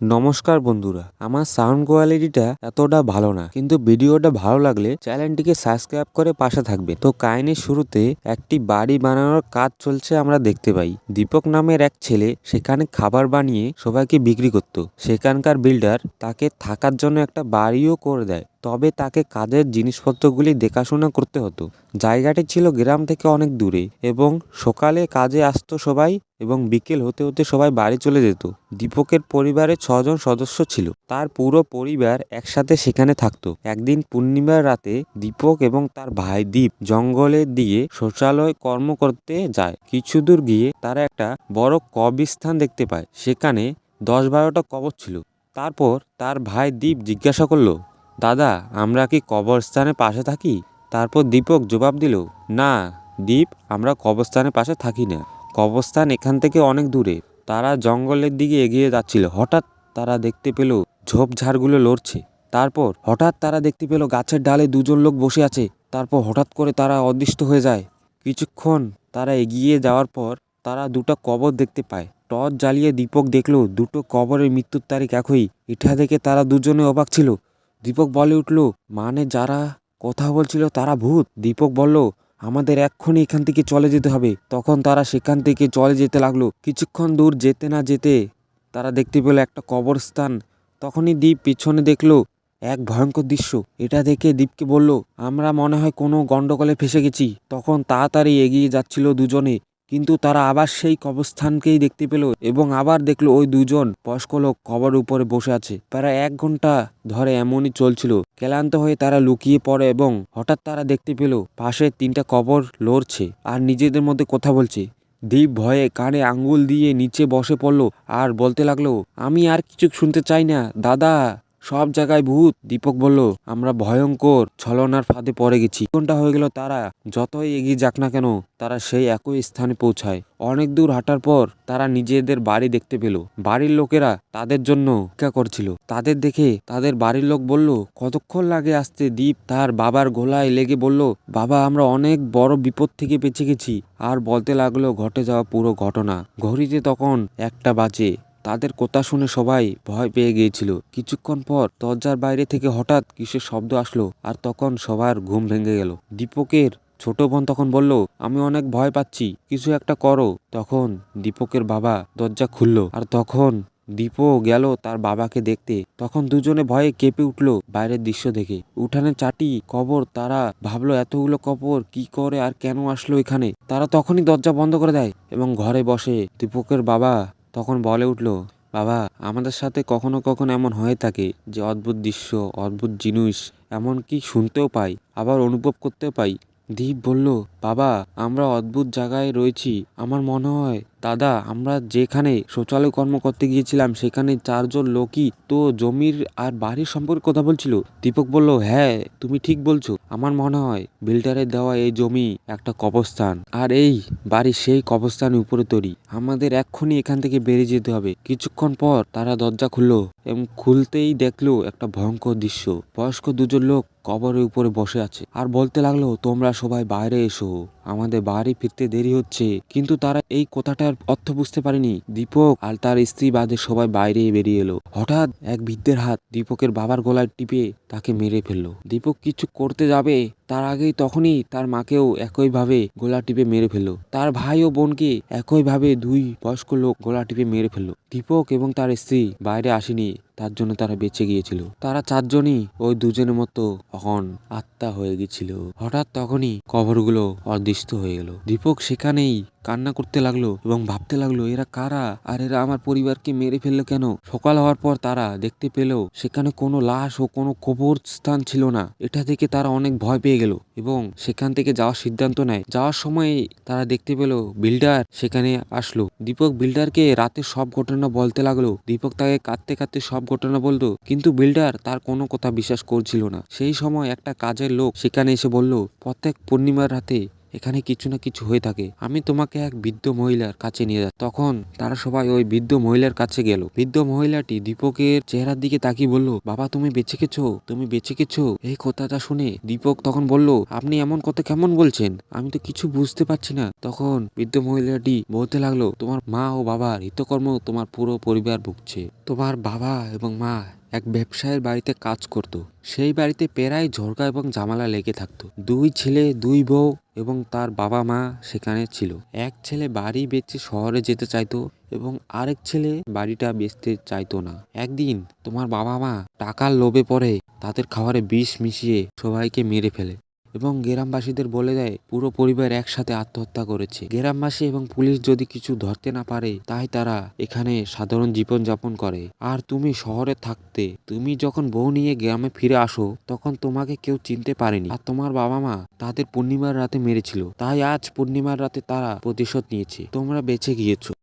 নমস্কার বন্ধুরা, আমার সাউন্ড কোয়ালিটিটা এতটা ভালো না, কিন্তু ভিডিওটা ভালো লাগলে চ্যানেলটিকে সাবস্ক্রাইব করে পাশে থাকবে তো কাহিনীর শুরুতে একটি বাড়ি বানানোর কাজ চলছে আমরা দেখতে পাই। দীপক নামের এক ছেলে সেখানে খাবার বানিয়ে সবাইকে বিক্রি করত। সেখানকার বিল্ডার তাকে থাকার জন্য একটা বাড়িও করে দেয়। তবে তাকে কাজের জিনিসপত্রগুলি দেখাশোনা করতে হতো। জায়গাটি ছিল গ্রাম থেকে অনেক দূরে এবং সকালে কাজে আসতো সবাই এবং বিকেল হতে হতে সবাই বাড়ি চলে যেত। দীপকের পরিবারে ছজন সদস্য ছিল। তার পুরো পরিবার একসাথে সেখানে থাকতো। একদিন পূর্ণিমার রাতে দীপক এবং তার ভাই দীপ জঙ্গলের দিকে শৌচালয় কর্ম করতে যায়। কিছু দূর গিয়ে তারা একটা বড় কবরস্থান দেখতে পায়। সেখানে দশ বারোটা কবর ছিল। তারপর তার ভাই দীপ জিজ্ঞাসা করল দাদা, আমরা কি কবরস্থানের পাশে থাকি? তারপর দীপক জবাব দিল, না, দীপ, আমরা কবরস্থানের পাশে থাকি না। কবরস্থান এখান থেকে অনেক দূরে। তারা জঙ্গলের দিকে এগিয়ে যাচ্ছিল। হঠাৎ তারা দেখতে পেল ঝোপঝাড়গুলো লড়ছে। তারপর হঠাৎ তারা দেখতে পেল গাছের ডালে দুজন লোক বসে আছে। তারপর হঠাৎ করে তারা অদৃষ্ট হয়ে যায়। কিছুক্ষণ তারা এগিয়ে যাওয়ার পর তারা দুটো কবর দেখতে পায়। টর্চ জ্বালিয়ে দীপক দেখল, দুটো কবরের মৃত্যুর তারিখ একই। এটা দেখে তারা দুজনে অবাক ছিল। দীপক বলে উঠল মানে যারা কথা বলছিল তারা ভূত। দীপক বলল, আমাদের এক্ষুনি এখান থেকে চলে যেতে হবে। তখন তারা সেখান থেকে চলে যেতে লাগল। কিছুক্ষণ দূর যেতে না যেতে তারা দেখতে পেল একটা কবরস্থান। তখনই দ্বীপ পিছনে দেখল, এক ভয়ঙ্কর দৃশ্য। এটা দেখে দীপকে বলল, আমরা মনে হয় কোনো গন্ডগোলে ফেসে গেছি। তখন তাড়াতাড়ি এগিয়ে যাচ্ছিল দুজনে। কিন্তু তারা আবার সেই কবরস্থানকেই দেখতে পেল এবং আবার দেখল ওই দুজন বয়স্ক লোক কবর উপরে বসে আছে। প্রায় এক ঘণ্টা ধরে এমনই চলছিল। ক্লান্ত হয়ে তারা লুকিয়ে পড়ে এবং হঠাৎ তারা দেখতে পেল পাশে তিনটা কবর লড়ছে আর নিজেদের মধ্যে কথা বলছে। দীপ ভয়ে কানে আঙ্গুল দিয়ে নিচে বসে পড়ল আর বলতে লাগল, আমি আর কিছু শুনতে চাই না, দাদা। সব জায়গায় ভূত। দীপক বলল, আমরা ভয়ঙ্কর ছলনার ফাঁদে পড়ে গেছি। ঘণ্টা হয়ে গেল তারা? যতই এগিয়ে যাক না কেন, তারা সেই একই স্থানে পৌঁছায়। অনেক দূর হাঁটার পর তারা নিজেদের বাড়ি দেখতে পেল। বাড়ির লোকেরা তাদের জন্য অপেক্ষা করছিল। তাদের দেখে তাদের বাড়ির লোক বলল, কতক্ষণ লাগে আসতে? দীপ তার বাবার গোলায় লেগে বলল, বাবা, আমরা অনেক বড় বিপদ থেকে বেঁচে গেছি। আর বলতে লাগল, ঘটে যাওয়া পুরো ঘটনা। ঘড়িতে তখন একটা বাজে। তাদের কথা শুনে সবাই ভয় পেয়ে গিয়েছিল। কিছুক্ষণ পর দরজার বাইরে থেকে হঠাৎ কিসের শব্দ আসলো আর তখন সবার ঘুম ভেঙে গেল। দীপকের ছোট বোন তখন বলল, আমি অনেক ভয় পাচ্ছি, কিছু একটা করো। তখন দীপকের বাবা দরজা খুললো আর তখন দীপও গেল তার বাবাকে দেখতে। তখন দুজনে ভয়ে কেঁপে উঠল বাইরের দৃশ্য দেখে। উঠানে চাটি কবর, তারা ভাবলো, এতগুলো কবর, কি করে আর কেন আসলো এখানে? তারা তখনই দরজা বন্ধ করে দেয় এবং ঘরে বসে দীপকের বাবা তখন বলে উঠল, বাবা, আমাদের সাথে কখনো কখনো এমন হয়ে থাকে যে অদ্ভুত দৃশ্য, অদ্ভুত জিনিস এমন কি শুনতেও পাই, আবার অনুভব করতেও পাই। দীপ বলল, বাবা, আমরা অদ্ভুত জায়গায় রয়েছি। আমার মনে হয় দাদা, আমরা যেখানে শৌচালয় কর্ম করতে গিয়েছিলাম, সেখানে চারজন লোকই তো জমির আর বাড়ির সম্পর্কে কথা বলছিল। দীপক বলল হ্যাঁ তুমি ঠিক বলছো। আমার মনে হয় বিল্ডারের দেওয়া এই জমি একটা কবরস্থান। আর এই বাড়ি সেই কবরস্থানের উপরে তৈরি। আমাদের এক্ষুনি এখান থেকে বেরিয়ে যেতে হবে। কিছুক্ষণ পর তারা দরজা খুললো এবং খুলতেই দেখল একটা ভয়ঙ্কর দৃশ্য। বয়স্ক দুজন লোক কবরের উপরে বসে আছে। আর বলতে লাগল, তোমরা সবাই বাইরে এসো। আমাদের বাড়ি ফিরতে দেরি হচ্ছে। কিন্তু তারা এই কথাটার অর্থ বুঝতে পারেনি। দীপক আর তার স্ত্রী বাদে সবাই বাইরে বেরিয়ে এলো। হঠাৎ এক বৃদ্ধের হাত দীপকের বাবার গলায় টিপে তাকে মেরে ফেলল। দীপক, কিছু করতে যাবে? তার আগেই তখনই তার মাকেও একইভাবে গোলা টিপে মেরে ফেলল। তার ভাই ও বোনকে একইভাবে দুই বয়স্ক লোক গোলা টিপে মেরে ফেলল। দীপক এবং তার স্ত্রী বাইরে আসেনি, তার জন্য তারা বেঁচে গিয়েছিল। তারা চারজনই ওই দুজনের মতো তখন আত্মা হয়ে গেছিল হঠাৎ তখনই কবরগুলো অদৃষ্ট হয়ে গেল। দীপক সেখানেই কান্না করতে লাগল এবং ভাবতে লাগল, এরা কারা? আর এরা আমার পরিবারকে মেরে ফেলল কেন? সকাল হওয়ার পর তারা দেখতে পেল, সেখানে কোনো লাশ ও কোনো কবর স্থান ছিল না। এটা থেকে তারা অনেক ভয় পেয়ে গেল এবং সেখান থেকে যাওয়ার সিদ্ধান্ত নেয়। যাওয়ার সময় তারা দেখতে পেল বিল্ডার সেখানে আসলো। দীপক বিল্ডারকে রাতে সব ঘটনা বলতে লাগল। দীপক তাকে কাঁদতে কাঁদতে সব ঘটনা বলতো, কিন্তু বিল্ডার তার কোনো কথা বিশ্বাস করছিল না। সেই সময় একটা কাজের লোক সেখানে এসে বলল, প্রত্যেক পূর্ণিমার রাতে এখানে কিছু না কিছু হয়ে থাকে। আমি তোমাকে এক বৃদ্ধ মহিলার কাছে নিয়ে যাচ্ছি। তখন তারা সবাই ওই বৃদ্ধ মহিলার কাছে গেল। বৃদ্ধ মহিলাটি দীপকের চেহারার দিকে তাকিয়ে বলল, বাবা, তুমি বেঁচে গেছো? তুমি বেঁচে গেছো? এই কথাটা শুনে দীপক তখন বলল, আপনি এমন কথা কেমন বলছেন? আমি তো কিছু বুঝতে পারছি না। তখন বৃদ্ধ মহিলাটি বলতে লাগল, তোমার মা ও বাবার হিতকর্ম তোমার পুরো পরিবার ভুগছে। তোমার বাবা এবং মা এক ব্যবসায়ের বাড়িতে কাজ করত। সেই বাড়িতে প্রায় ঝরকা এবং জামালা লেগে থাকতো। দুই ছেলে, দুই বউ এবং তার বাবা মা সেখানে ছিল। এক ছেলে বাড়ি বেচে শহরে যেতে চাইতো এবং আরেক ছেলে বাড়িটা বেচতে চাইতো না। একদিন তোমার বাবা মা টাকার লোভে পড়ে তাদের খাবারে বিষ মিশিয়ে সবাইকে মেরে ফেলে। এবং গ্রামবাসীদের বলে দেয়, পুরো পরিবার একসাথে আত্মহত্যা করেছে। গ্রামবাসী এবং পুলিশ যদি কিছু ধরতে না পারে, তাই তারা এখানে সাধারণ জীবন যাপন করে। আর তুমি শহরে থাকতে, তুমি যখন বউ নিয়ে গ্রামে ফিরে আসো, তখন তোমাকে কেউ চিনতে পারেনি। আর তোমার বাবা মা তাদের পূর্ণিমার রাতে মেরেছিল। তাই আজ পূর্ণিমার রাতে তারা প্রতিশোধ নিয়েছে। তোমরা বেঁচে গিয়েছো।